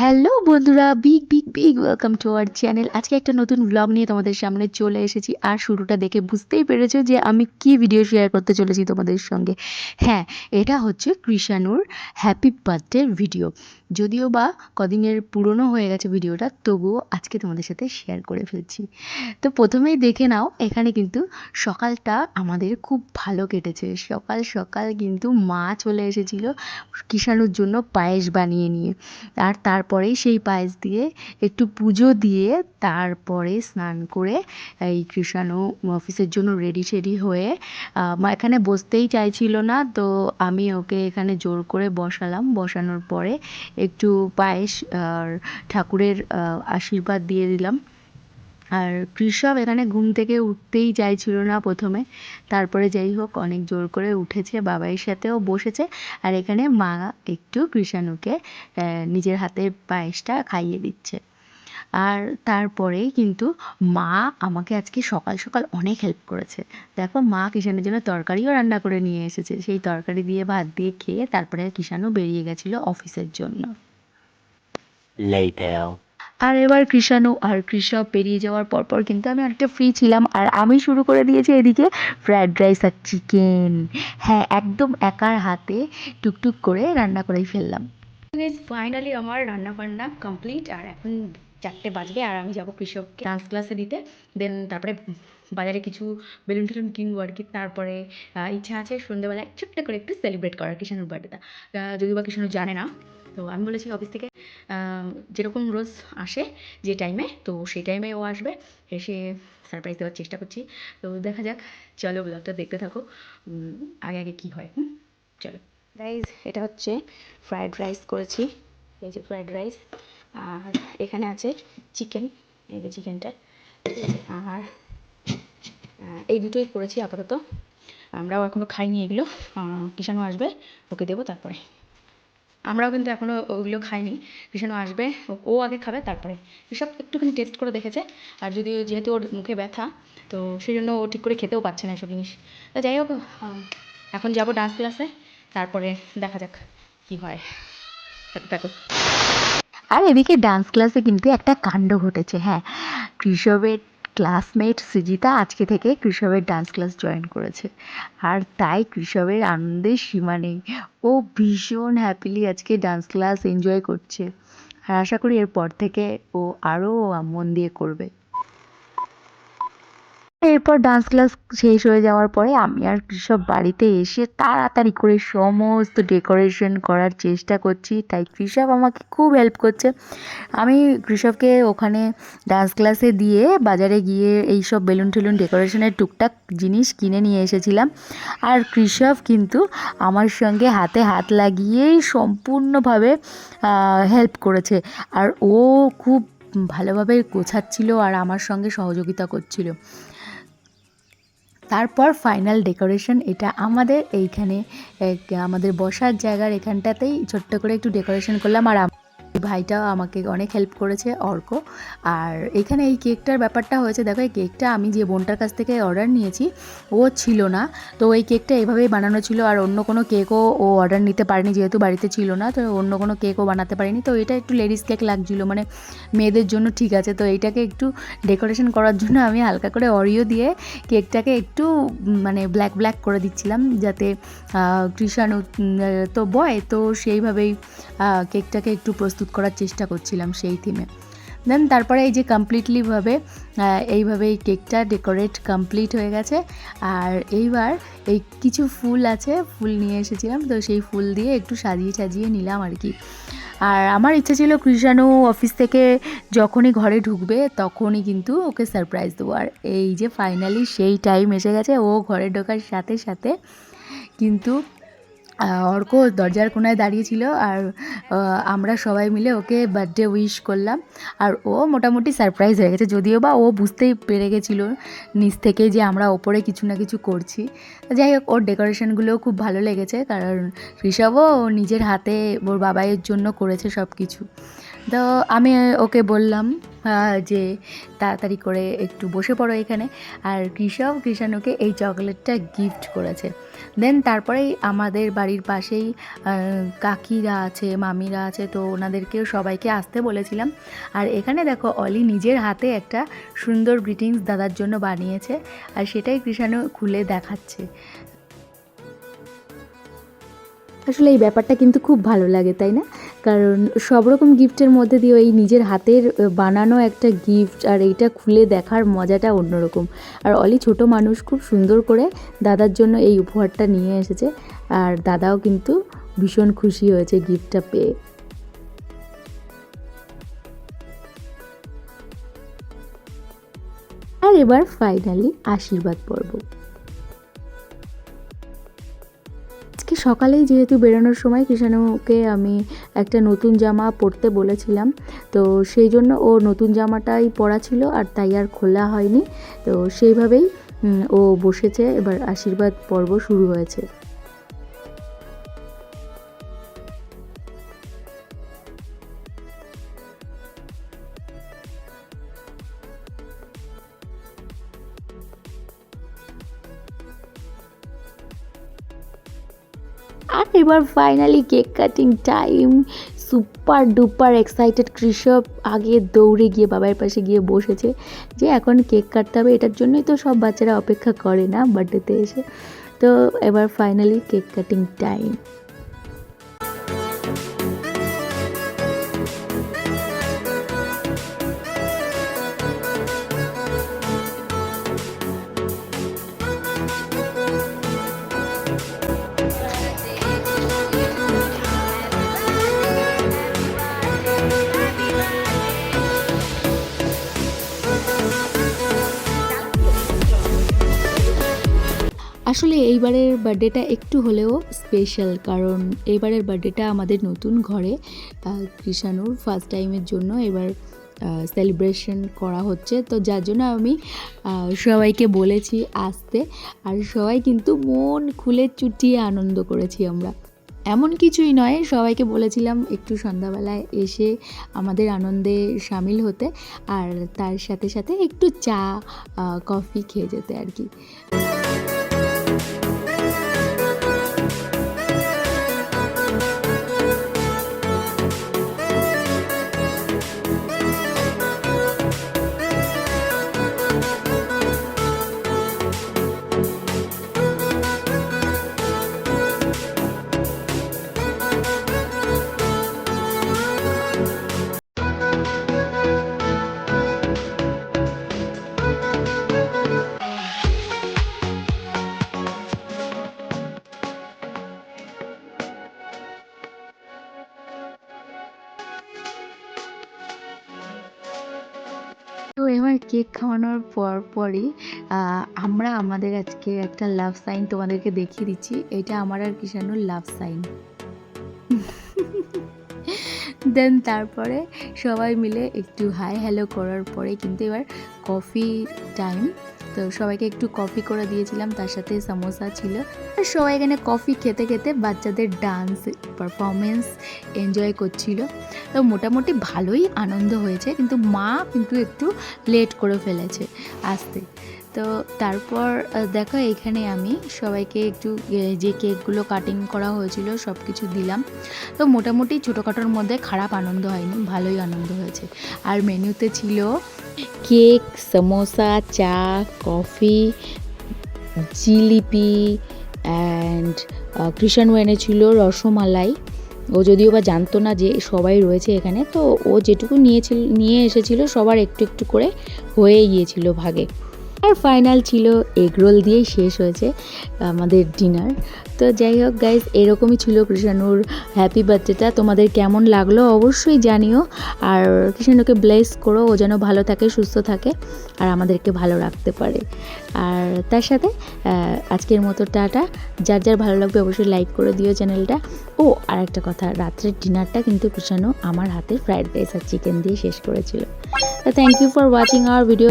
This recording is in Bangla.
হ্যালো বন্ধুরা big big big welcome to our channel আজকে একটা নতুন ব্লগ নিয়ে তোমাদের সামনে চলে এসেছি। আর শুরুটা দেখে বুঝতেই পেরেছ যে আমি কি ভিডিও শেয়ার করতে চলেছি তোমাদের সঙ্গে। হ্যাঁ এটা হচ্ছে কৃষাণুর হ্যাপি বার্থডের ভিডিও যদিও বা কদিনের পুরনো হয়ে গেছে ভিডিওটা তবুও আজকে তোমাদের সাথে শেয়ার করে ফেলছি। তো প্রথমেই দেখে নাও, এখানে কিন্তু সকালটা আমাদের খুব ভালো কেটেছে। সকাল সকাল কিন্তু মা চলে এসেছিল কৃষাণুর জন্য পায়েস বানিয়ে নিয়ে। আর তারপরেই সেই পায়েস দিয়ে একটু পুজো দিয়ে তারপরে স্নান করে এই কৃষাণু অফিসের জন্য রেডি সেডি হয়ে এখানে বসতেই চাইছিল না, তো আমি ওকে এখানে জোর করে বসালাম। বসানোর পরে একটু পায়েস আর ঠাকুরের আশীর্বাদ দিয়ে দিলাম। আর কৃষক এখানে ঘুম থেকে উঠতেই চাইছিল না প্রথমে। তারপরে যাই হোক, অনেক জোর করে উঠেছে বাবাইয়ের সাথেও বসেছে। আর এখানে মা একটু কৃষাণুকে নিজের হাতে পায়েসটা খাইয়ে দিচ্ছে। আর তারপরেই কিন্তু মা আমাকে আজকে সকাল সকাল অনেক হেল্প করেছে। দেখো, মা কিষানের জন্য তরকারিও রান্না করে নিয়ে এসেছে। সেই তরকারি দিয়ে ভাত দিয়ে খেয়ে তারপরে কিষানও বেরিয়ে গেছিল অফিসের জন্য. আর এবার কৃষাণু আর কৃষক পেরিয়ে যাওয়ার পরপর কিন্তু আমি অনেকটা ফ্রি ছিলাম। আর আমি শুরু করে দিয়েছি এদিকে ফ্রায়েড রাইস আর চিকেন হ্যাঁ একদম একার হাতে টুকটুক করে রান্না করেই ফেললাম। ফাইনালি আমার রান্না বান্না কমপ্লিট আর এখন চারটে বাজবে আর আমি যাব কৃষককে ডান্স ক্লাসে দিতে। দেন তারপরে বাজারে কিছু বেলুন টেলুন কিনবো আর কি। তারপরে ইচ্ছা আছে সন্ধ্যেবেলায় ছোট্ট করে একটু সেলিব্রেট করার কৃষাণুর বার্থডেটা যদিও বা কৃষাণু জানে না। তো আমি বলেছি অফিস থেকে যেরকম রোজ আসে যে টাইমে তো সেই টাইমে ও আসবে। এসে সারপ্রাইজ দেওয়ার চেষ্টা করছি। তো দেখা যাক, চলো ব্লগটা দেখতে থাকো। আগে আগে কি হয় চলো। রাইস এটা হচ্ছে ফ্রায়েড রাইস করেছি। এই যে ফ্রায়েড রাইস আর এখানে আছে চিকেন এই যে চিকেনটা আর এই দুটোই করেছি আপাতত। আমরাও এখনও খাইনি এগুলো। কিষাণু আসবে, ওকে দেবো তারপরে। আমরাও কিন্তু এখনও ওগুলো খাইনি। কৃষাণু আসবে, ও- আগে খাবে তারপরে। কৃষক একটুখানি টেস্ট করে দেখেছে, আর যদি যেহেতু ওর মুখে ব্যথা, তো সেই জন্য ও ঠিক করে খেতেও পারছে না এসব জিনিস। তা যাই হোক এখন যাব ডান্স ক্লাসে তারপরে দেখা যাক কি হয়। থাকো আর এদিকে ডান্স ক্লাসে কিন্তু একটা কাণ্ড ঘটেছে হ্যাঁ। কৃষবের ক্লাসমেট সুজিতা আজকে থেকে কৃষবের ডান্স ক্লাস জয়েন করেছে। আর তাই কৃষবের আনন্দের সীমা নেই। ও ভীষণ হ্যাপিলি আজকে ডান্স ক্লাস এনজয় করছে। আর আশা করি এরপর থেকে ও আরও মন দিয়ে করবে। এরপর ডান্স ক্লাস শেষ হয়ে যাওয়ার পরে আমি আর কৃষক বাড়িতে এসে তাড়াতাড়ি করে সমস্ত ডেকোরেশন করার চেষ্টা করছি। তাই কৃষক আমাকে খুব হেল্প করছে। আমি কৃষককে ওখানে ডান্স ক্লাসে দিয়ে বাজারে গিয়ে এই সব বেলুন টেলুন ডেকোরেশনের টুকটাক জিনিস কিনে নিয়ে এসেছিলাম। আর কৃষক কিন্তু আমার সঙ্গে হাতে হাত লাগিয়েই সম্পূর্ণভাবে হেল্প করেছে। আর ও খুব ভালোভাবে গোছাচ্ছিল আর আমার সঙ্গে সহযোগিতা করছিল। তারপর ফাইনাল ডেকোরেশন এটা আমাদের এইখানে আমাদের বসার জায়গার এখানটাতেই ছোট্ট করে একটু ডেকোরেশন করলাম আর ভাইটাও আমাকে অনেক হেল্প করেছে, অর্ক। আর এখানে এই কেকটার ব্যাপারটা হয়েছে, দেখো, এই কেকটা আমি যে বোনটার কাছ থেকে অর্ডার নিয়েছি, ও ছিল না। তো এই কেকটা এভাবেই বানানো ছিল, আর অন্য কোনো কেকও ও অর্ডার নিতে পারেনি, যেহেতু বাড়িতে ছিল না, তো অন্য কোনো কেকও বানাতে পারেনি। তো এটা একটু লেডিস কেক লাগছিল মানে মেয়েদের জন্য ঠিক আছে। তো এইটাকে একটু ডেকোরেশন করার জন্য আমি হালকা করে অরিও দিয়ে কেকটাকে একটু মানে ব্ল্যাক ব্ল্যাক করে দিচ্ছিলাম, যাতে কৃষাণু তো বয়, তো সেইভাবেই কেকটাকে একটু প্রস্তুত করার চেষ্টা করছিলাম সেই থিমে দেন তারপরে এই যে কমপ্লিটলিভাবে এইভাবে এই কেকটা ডেকোরেট কমপ্লিট হয়ে গেছে। আর এইবার এই কিছু ফুল আছে, ফুল নিয়ে এসেছিলাম, তো সেই ফুল দিয়ে একটু সাজিয়ে সাজিয়ে নিলাম আর কি। আর আমার ইচ্ছা ছিল কৃষাণু অফিস থেকে যখনই ঘরে ঢুকবে, তখনই কিন্তু ওকে সারপ্রাইজ দেবো। আর এই যে ফাইনালি সেই টাইম এসে গেছে, ও ঘরে ঢোকার সাথে সাথে কিন্তু অর্ক দরজার কোনায় দাঁড়িয়েছিল আর আমরা সবাই মিলে ওকে বার্থডে উইশ করলাম। আর ও মোটামুটি সারপ্রাইজ হয়ে গেছে। যদিও বা ও বুঝতেই পেরে গেছিল নিচ থেকে যে আমরা ওপরে কিছু না কিছু করছি। যাই হোক, ওর ডেকোরেশনগুলোও খুব ভালো লেগেছে কারণ ঋষভও নিজের হাতে ওর বাবাইয়ের জন্য করেছে সব কিছু তো আমি ওকে বললাম যে তাড়াতাড়ি করে একটু বসে পড়ো এখানে। আর কৃষক, কৃষাণুকে এই চকলেটটা গিফট করেছে। দেন তারপরেই আমাদের বাড়ির পাশেই কাকিরা আছে, মামিরা আছে, তো ওনাদেরকেও সবাইকে আসতে বলেছিলাম। আর এখানে দেখো, অলি নিজের হাতে একটা সুন্দর গ্রিটিংস দাদার জন্য বানিয়েছে। আর সেটাই কৃষাণু খুলে দেখাচ্ছে। আসলে এই ব্যাপারটা কিন্তু খুব ভালো লাগে, তাই না? কারণ সব রকম গিফটের মধ্যে দিয়ে এই নিজের হাতের বানানো একটা গিফট আর এইটা খুলে দেখার মজাটা অন্যরকম। আর অলি ছোট মানুষ, খুব সুন্দর করে দাদার জন্য এই উপহারটা নিয়ে এসেছে। আর দাদাও কিন্তু ভীষণ খুশি হয়েছে গিফটটা পেয়ে। আর এবার ফাইনালি আশীর্বাদ পর্ব। আজকে সকালেই যেহেতু বেরোনোর সময় কৃষাণুকে আমি একটা নতুন জামা পরতে বলেছিলাম, তো সেই জন্য ও নতুন জামাটাই পরা ছিল আর তাই আর খোলা হয়নি। তো সেইভাবেই ও বসেছে, এবার আশীর্বাদ পর্ব শুরু হয়েছে। আর এবার finally cake cutting time super duper excited কৃষক আগে দৌড়ে গিয়ে বাবার পাশে গিয়ে বসেছে যে এখন কেক কাটতে হবে, এটার জন্যই তো সব বাচ্চারা অপেক্ষা করে না বার্থডেতে এসে। তো এবার ফাইনালি কেক কাটিং টাইম আসলে এইবারের বার্থডেটা একটু হলেও স্পেশাল কারণ এইবারের বার্থডেটা আমাদের নতুন ঘরে কৃষাণুর ফার্স্ট টাইমের জন্য এবার সেলিব্রেশন করা হচ্ছে। তো যার জন্য আমি সবাইকে বলেছি আসতে, আর সবাই কিন্তু মন খুলে চুটিয়ে আনন্দ করেছি আমরা। এমন কিছুই নয়, সবাইকে বলেছিলাম একটু সন্ধ্যাবেলায় এসে আমাদের আনন্দে সামিল হতে, আর তার সাথে সাথে একটু চা কফি খেয়ে যেতে আর কি। এবার কেক খাওয়ানোর পর পরই আমরা আমাদের আজকে একটা লাভ সাইন তোমাদেরকে দেখিয়ে দিচ্ছি। এটা আমার আর কিষানুর লাভ সাইন দেন তারপরে সবাই মিলে একটু হাই হ্যালো করার পরে কিন্তু এবার কফি টাইম তো সবাইকে একটু কফি করে দিয়েছিলাম, তার সাথে সামোসা ছিল। আর সবাই এখানে কফি খেতে খেতে বাচ্চাদের ডান্স পারফরমেন্স এনজয় করছিল। তো মোটামুটি ভালোই আনন্দ হয়েছে, কিন্তু মা কিন্তু একটু লেট করে ফেলেছে, আসতে। তো তারপর দেখো এখানে আমি সবাইকে একটু যে কেকগুলো কাটিং করা হয়েছিল সব কিছু দিলাম। তো মোটামুটি ছোটোখাটোর মধ্যে খারাপ আনন্দ হয়নি, ভালোই আনন্দ হয়েছে। আর মেনুতে ছিল কেক, সমোসা, চা, কফি, জিলিপি অ্যান্ড কৃষাণু এনেছিল রসমালাই। ও যদিও বা জানতো না যে সবাই রয়েছে এখানে, তো ও যেটুকু নিয়েছিল, নিয়ে এসেছিল সবার একটু একটু করে হয়ে গিয়েছিল ভাগে। আর ফাইনাল ছিল এগরোল দিয়েই শেষ হয়েছে আমাদের ডিনার। তো যাই হোক গাইজ এরকমই ছিল কৃষাণুর হ্যাপি বার্থডেটা তোমাদের কেমন লাগল অবশ্যই জানিও। আর কৃষাণুকে ব্লেস করো, ও যেন ভালো থাকে, সুস্থ থাকে, আর আমাদেরকে ভালো রাখতে পারে। আর তার সাথে আজকের মতো টাটা। যার যার ভালো লাগবে অবশ্যই লাইক করে দিও চ্যানেলটা ও, আর একটা কথা, রাত্রের ডিনারটা কিন্তু কৃষাণু আমার হাতে ফ্রায়েড রাইস আর চিকেন দিয়ে শেষ করেছিল। তো thank you for watching our video